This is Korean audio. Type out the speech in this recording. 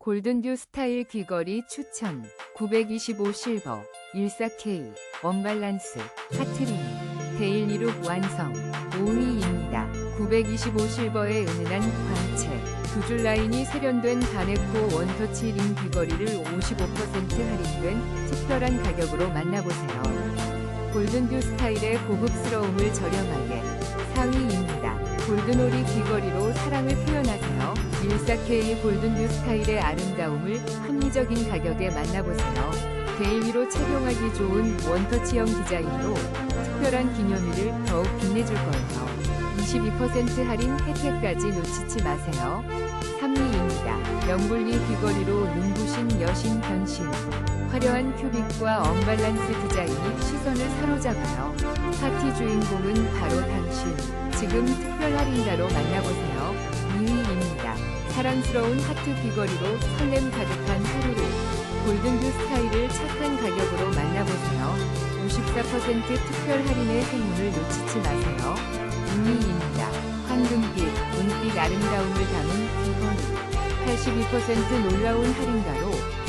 골든듀 스타일 귀걸이 추천 925 실버 14K 원발란스 하트링 데일리룩 완성 5위입니다. 925 실버의 은은한 광채 두 줄 라인이 세련된 바네코 원터치 링 귀걸이를 55% 할인된 특별한 가격으로 만나보세요. 골든듀 스타일의 고급스러움을 저렴하게 4위입니다. 골든오리 귀걸이로 사랑을 표현하세요. 14K 골든듀 스타일의 아름다움을 합리적인 가격에 만나보세요. 데일리로 착용하기 좋은 원터치형 디자인으로 특별한 기념일을 더욱 빛내줄 거예요. 22% 할인 혜택까지 놓치지 마세요. 3위입니다. 영블리 귀걸이로 눈부신 여신 변신. 화려한 큐빅과 언밸런스 디자인이 시선을 사로잡아요. 파티 주인공은 바로 당신. 지금 특별 할인가로 만나보세요. 2위입니다. 사랑스러운 하트 귀걸이로 설렘 가득한 하루를. 골든듀 스타일을 착한 가격으로 만나보세요. 54% 특별 할인의 행운을 놓치지 마세요. 2위입니다. 황금빛, 은빛 아름다움을 담은 귀걸이. 82% 놀라운 할인가로